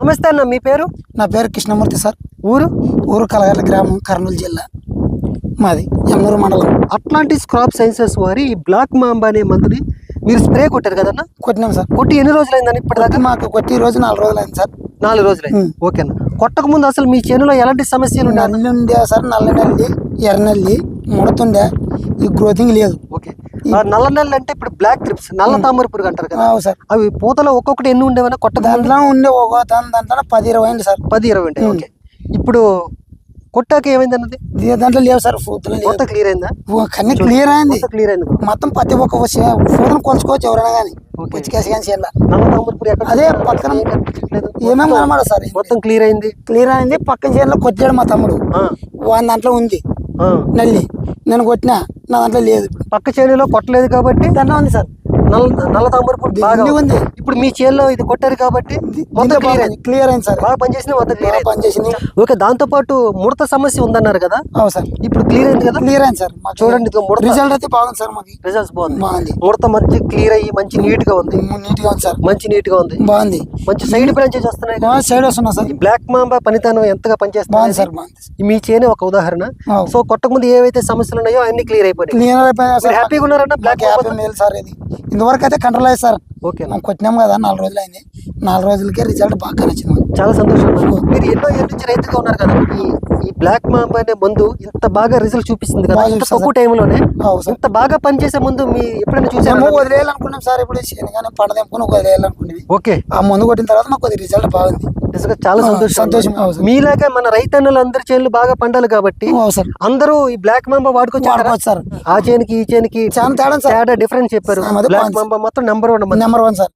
నమస్తే అన్న మీ పేరు? నా పేరు కృష్ణమూర్తి సార్. ఊరు? ఊరు కలగట్ల గ్రామం కర్నూలు జిల్లా. మాది ఎమ్మూరు మండలం. అట్లాంటిస్ క్రాప్ సైన్సెస్ వారి ఈ బ్లాక్ మాంబా అనే మందుని మీరు స్ప్రే కొట్టారు కదన్న? కొట్టినాం సార్. కొట్టి ఎన్ని రోజులైందని ఇప్పటిదాకా మాకు కొట్టి రోజు నాలుగు రోజులు అయింది సార్. నాలుగు రోజులైంది. ఉమ్. ఓకే అన్న. కొట్టక ముందు అసలు మీ చేనులో ఎలాంటి సమస్యలు నల్లి ఉండే సార్ నల్ల నల్లి ఎర్ర నల్లి ముడతుండే. ఈ గ్రోతింగ్ లేదు. ఓకే. నల్ల నల్ల అంటే ఇప్పుడు బ్లాక్ ట్రిప్స్ నల్ల తామర పురుగు అంటారు కదా. సార్. అవి పూతలో ఒక్కొక్కటి ఎన్ని ఉండేవన్నా కొట్టక ముందు? దాంట్లో ఉండే ఒక దాంట్లో పది ఇరవై అయింది సార్. పది ఇరవై ఉంటాయి ఓకే. ఇప్పుడు కొట్టాక ఏమైంది అన్నది దాంట్లో లేవు సార్ పూతలు క్లియర్ అయిందా? కన్నీ క్లియర్ అయింది. క్లియర్ అయింది మొత్తం ప్రతి ఒక్క పూతను కొలుచుకోవచ్చు ఎవరైనా కానీ పుచ్చికేసి చేయాల అదే పక్కన. ఏమేమి కనబడ సార్? మొత్తం క్లియర్ అయింది. క్లియర్ అయింది. పక్కన చేయాల కొట్టాడు మా తమ్ముడు. వాని దాంట్లో ఉంది. నల్లి. నేను కొట్టినా. నా దాంట్లో లేదు. ఇప్పుడు పక్క చేనులో కొట్టలేదు కాబట్టి దాంట్లో ఉంది సార్. నల్ల నల్ల తామర పురుగు బాగా ఉంది. ఇప్పుడు మీ చేనులో ఇది కొట్టారు కాబట్టి మొత్తం క్లియర్ అయింది. క్లియర్ అయింది సార్. బాగా పనిచేసిన మొత్తం క్లియర్ పనిచేసింది. ఓకే దాంతో పాటు ముడత సమస్య ఉందన్నారు కదా? సార్. ఇప్పుడు క్లియర్ అయింది కదా? క్లియర్ అయింది సార్. చూడండి ముడత. రిజల్ట్ అయితే బాగుంది సార్ మాకు రిజల్ట్స్ బాగుంది. ముడత మంచి క్లియర్ అయ్యి మంచి నీట్గా ఉంది. నీట్గా ఉంది సార్. మంచి నీట్గా ఉంది. బాగుంది. మంచి సైడ్ బ్రాంచెస్ వస్తున్నాయి. సైడ్ వస్తున్నా సార్. బ్లాక్ మాంబా పనితనం ఎంతగా పనిచేస్తుంది? సార్ మీ చేనే ఒక ఉదాహరణ. సో కొట్టక ముందు ఏవైతే సమస్యలు ఉన్నాయో అన్ని క్లియర్ సార్. హ్యాపీగా ఉన్నారన్న బ్లాక్ హ్యాపీ మేలు సార్ ఇది. ఇంతవరకు అయితే కంట్రోల్ అయ్యింది సార్. ఓకే మనం కొట్టినాం కదా నాలుగు రోజులు అయింది నాలుగు రోజులకే రిజల్ట్ బాగా నచ్చింది. చాలా సంతోషం మీరు ఎన్నో ఏళ్ళ నుంచి రైతుగా ఉన్నారు కదా. ఈ ఈ బ్లాక్ మాంబా అనే మందు ఇంత బాగా రిజల్ట్ చూపిస్తుంది కదా. ఇంత తక్కువ టైంలోనే ఇంత బాగా పనిచేసే ముందు మీ ఎప్పుడైనా చూసారా మేము వదిలేయాలనుకున్నాం సార్ ఇప్పుడు శనిగానే పంట తెంపుకొని వదిలేయాలనుకునేవి ఓకే. ఆ మందు కొట్టిన తర్వాత మాకు కొద్ది రిజల్ట్ బాగుంది. నిజంగా చాలా సంతోషం సంతోషం మీలాగా మన రైతన్నులు అందరి చేనులు బాగా పండాలి కాబట్టి అందరూ ఈ బ్లాక్ మాంబా వాడుకోవచ్చు సార్. ఆ చేనికి ఈ చేనికి చాలా తేడా డిఫరెన్స్ చెప్పారు. బ్లాక్. మాంబా మొత్తం number one number one sir.